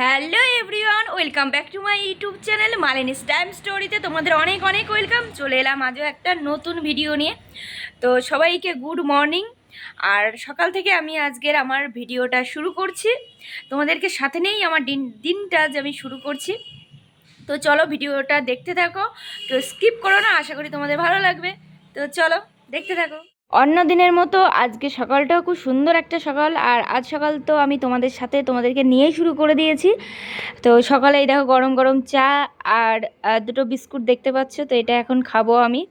Hello everyone, welcome back to my YouTube channel Malini's time স্টোরিতে। তোমাদের অনেক অনেক ওয়েলকাম। চলে এলাম আজও একটা নতুন ভিডিও নিয়ে। তো সবাইকে গুড মর্নিং। আর সকাল থেকে আমি আজকের আমার ভিডিওটা শুরু করছি। তোমাদেরকে সাথে নেই আমার দিন, দিনটা যে আমি শুরু করছি। তো চলো ভিডিওটা দেখতে থাকো। তো স্কিপ করো না, আশা করি তোমাদের ভালো লাগবে। তো চলো দেখতে থাকো। অন্য দিনের মতো আজকে সকালটাও খুব সুন্দর একটা সকাল, আর আজ সকাল তো আমি তোমাদের সাথে তোমাদেরকে নিয়েই শুরু করে দিয়েছি। তো সকালে এই দেখো গরম গরম চা আর দুটো বিস্কুট দেখতে পাচ্ছ, তো এটা এখন খাব আমি।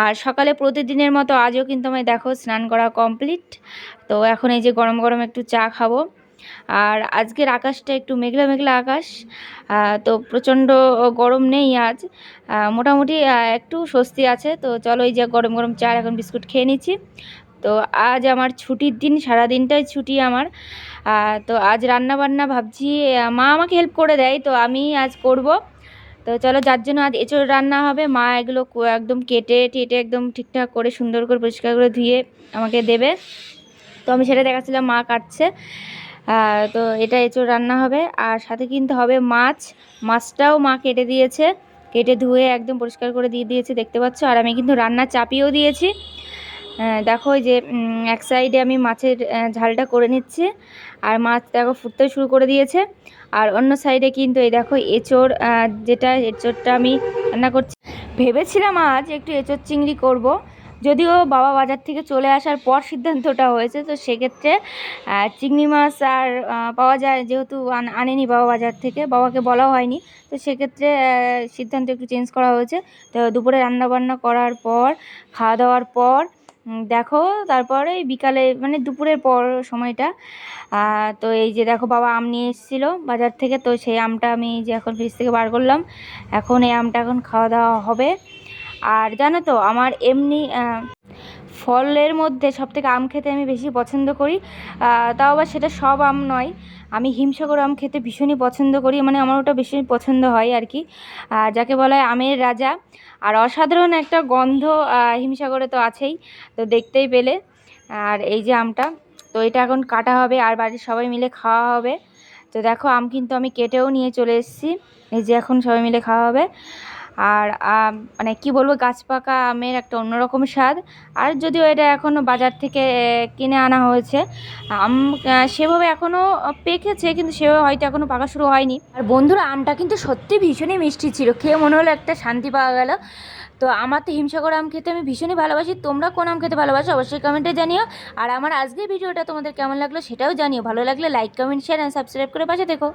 আর সকালে প্রতিদিনের মতো আজও কিন্তু আমি দেখো স্নান করা কমপ্লিট তো এখন এই যে গরম গরম একটু চা খাব। আর আজকের আকাশটা একটু মেঘলা মেঘলা আকাশ তো প্রচণ্ড গরম নেই আজ। মোটামুটি একটু স্বস্তি আছে, তো চলো এই যে গরম গরম চা, এখন বিস্কুট খেয়ে নিচ্ছি। তো আজ আমার ছুটির দিন সারা দিনটাই ছুটি আমার। তো আজ রান্না বান্না ভাবছি মা আমাকে হেল্প করে দেয়, তো আমি আজ করব। তো চলো যার জন্য আজ এঁচড় রান্না হবে, মা এগুলো একদম কেটে টেটে একদম ঠিকঠাক করে সুন্দর করে পরিষ্কার করে ধুয়ে আমাকে দেবে। তো আমি সেটা দেখাচ্ছিলাম, মা কাটছে। তো এটা এঁচড় রান্না হবে। আর সাথে কিন্তু হবে মাছ। মাছটাও মা কেটে দিয়েছে। কেটে ধুয়ে একদম পরিষ্কার করে দিয়ে দিয়েছে, দেখতে পাচ্ছ? আর আমি কিন্তু রান্না চাপিয়েও দিয়েছি। দেখো যে এক সাইডে আমি মাছের ঝালটা করে নিচ্ছি। আর মাছ দেখো ফুটতে শুরু করে দিয়েছে। আর অন্য সাইডে কিন্তু এই দেখো এঁচড় যেটা এঁচড়টা আমি রান্না করছি। ভেবেছিলাম আজ একটু এঁচড় চিংড়ি করব। যদিও বাবা বাজার থেকে চলে আসার পর সিদ্ধান্তটা হয়েছে, তো সেক্ষেত্রে চিংড়ি মাছ আর পাওয়া যায় যেহেতু আন- আনেনি বাবা বাজার থেকে, বাবাকে বলা হয়নি, তো সেক্ষেত্রে সিদ্ধান্ত একটু চেঞ্জ করা হয়েছে। তো দুপুরে রান্না বান্না করার পর খাওয়া দাওয়ার পর দেখো তারপরে বিকালে মানে দুপুরের পর সময়টা তো এই যে দেখো বাবা আম নিয়ে এসেছিল বাজার থেকে, তো সেই আমটা আমি যে এখন ফ্রিজ থেকে বার করলাম। এখন এই আমটা এখন খাওয়া দাওয়া হবে। আর জানো তো, আমার এমনি ফলের মধ্যে সব থেকে আম খেতে আমি বেশি পছন্দ করি। তাও আবার সেটা সব আম নয়, আমি হিমসাগর আম খেতে ভীষণই পছন্দ করি মানে আমার ওটা বেশি পছন্দ হয় আর কি। যাকে বলা হয় আমের রাজা, আর অসাধারণ একটা গন্ধ হিমসাগরে তো আছেই, তো দেখতেই পেলে। আর এই যে আমটা, তো এটা এখন কাটা হবে, আর বাড়ির সবাই মিলে খাওয়া হবে। তো দেখো, আম কিন্তু আমি কেটেও নিয়ে চলে এসেছি, এই যে এখন সবাই মিলে খাওয়া হবে। আর মানে কি বলব, গাছ পাকা আমের একটা অন্যরকম স্বাদ। আর যদিও এটা এখনও বাজার থেকে কিনে আনা হয়েছে, আম সেভাবে এখনও পেকেছে, কিন্তু সেভাবে হয়তো এখনও পাকা শুরু হয়নি। আর বন্ধুরা, আমটা কিন্তু সত্যি ভীষণই মিষ্টি ছিল, খেয়ে মনে হলো একটা শান্তি পাওয়া গেল। তো আমার তো হিমসাগর আম খেতে আমি ভীষণই ভালোবাসি। তোমরা কোন আম খেতে ভালোবাসো অবশ্যই কমেন্টে জানিও। আর আমার আজকের ভিডিওটা তোমাদের কেমন লাগল সেটাও জানিও। ভালো লাগলে like comment share and subscribe করে পাশে দেখো